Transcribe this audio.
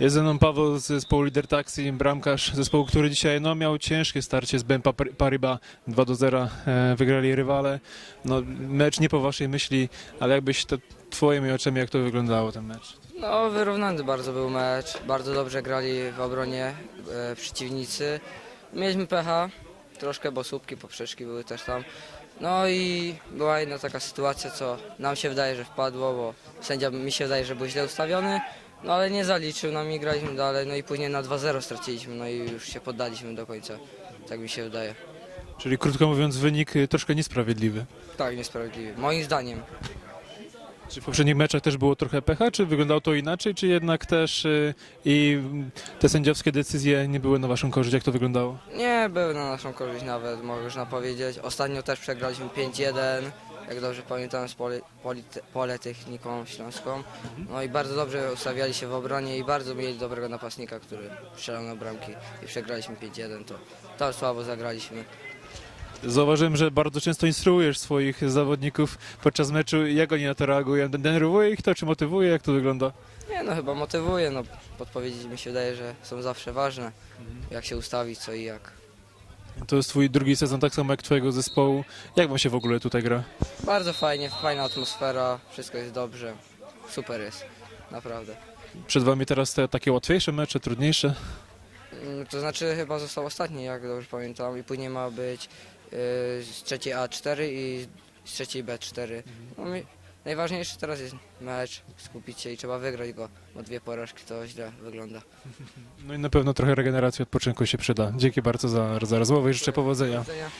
Jest ze mną Paweł z zespołu Lider Taxi, bramkarz zespołu, który dzisiaj no, miał ciężkie starcie z BNP Par- Paribas 2 do 0. E, wygrali rywale. No, mecz nie po waszej myśli, ale jakbyś to twoimi oczami, jak to wyglądało ten mecz? No, wyrównany bardzo był mecz. Bardzo dobrze grali w obronie e, przeciwnicy. Mieliśmy pecha, troszkę, bo słupki, poprzeczki były też tam. No i była jedna taka sytuacja, co nam się wydaje, że wpadło, bo sędzia mi się wydaje, że był źle ustawiony, no ale nie zaliczył nam i graliśmy dalej, no i później na 2-0 straciliśmy, no i już się poddaliśmy do końca, tak mi się wydaje. Czyli krótko mówiąc wynik y, troszkę niesprawiedliwy. Tak, niesprawiedliwy, moim zdaniem. Czy w poprzednich meczach też było trochę pecha, czy wyglądało to inaczej, czy jednak też y, i te sędziowskie decyzje nie były na waszą korzyść, jak to wyglądało? Nie, były na naszą korzyść nawet, można powiedzieć. Ostatnio też przegraliśmy 5-1, jak dobrze pamiętam, z poli, polite- Politechniką Śląską. No i bardzo dobrze ustawiali się w obronie i bardzo mieli dobrego napastnika, który strzelał na bramki i przegraliśmy 5-1, to, to słabo zagraliśmy. Zauważyłem, że bardzo często instruujesz swoich zawodników podczas meczu. Jak oni na to reagują? Denerwuje ich to, czy motywuje? Jak to wygląda? Nie no, chyba motywuje, no podpowiedzi mi się wydaje, że są zawsze ważne, jak się ustawić, co i jak. To jest twój drugi sezon, tak samo jak twojego zespołu. Jak wam się w ogóle tutaj gra? Bardzo fajnie, fajna atmosfera, wszystko jest dobrze, super jest, naprawdę. Przed wami teraz te takie łatwiejsze mecze, trudniejsze? Mm, To znaczy chyba został ostatni, jak dobrze pamiętam, i później ma być z trzeciej A4 i z trzeciej B4. No, mi, najważniejszy teraz jest mecz, skupić się i trzeba wygrać go, bo dwie porażki to źle wygląda. No i na pewno trochę regeneracji, odpoczynku się przyda. Dzięki bardzo za, za rozmowę i życzę powodzenia. Powodzenia.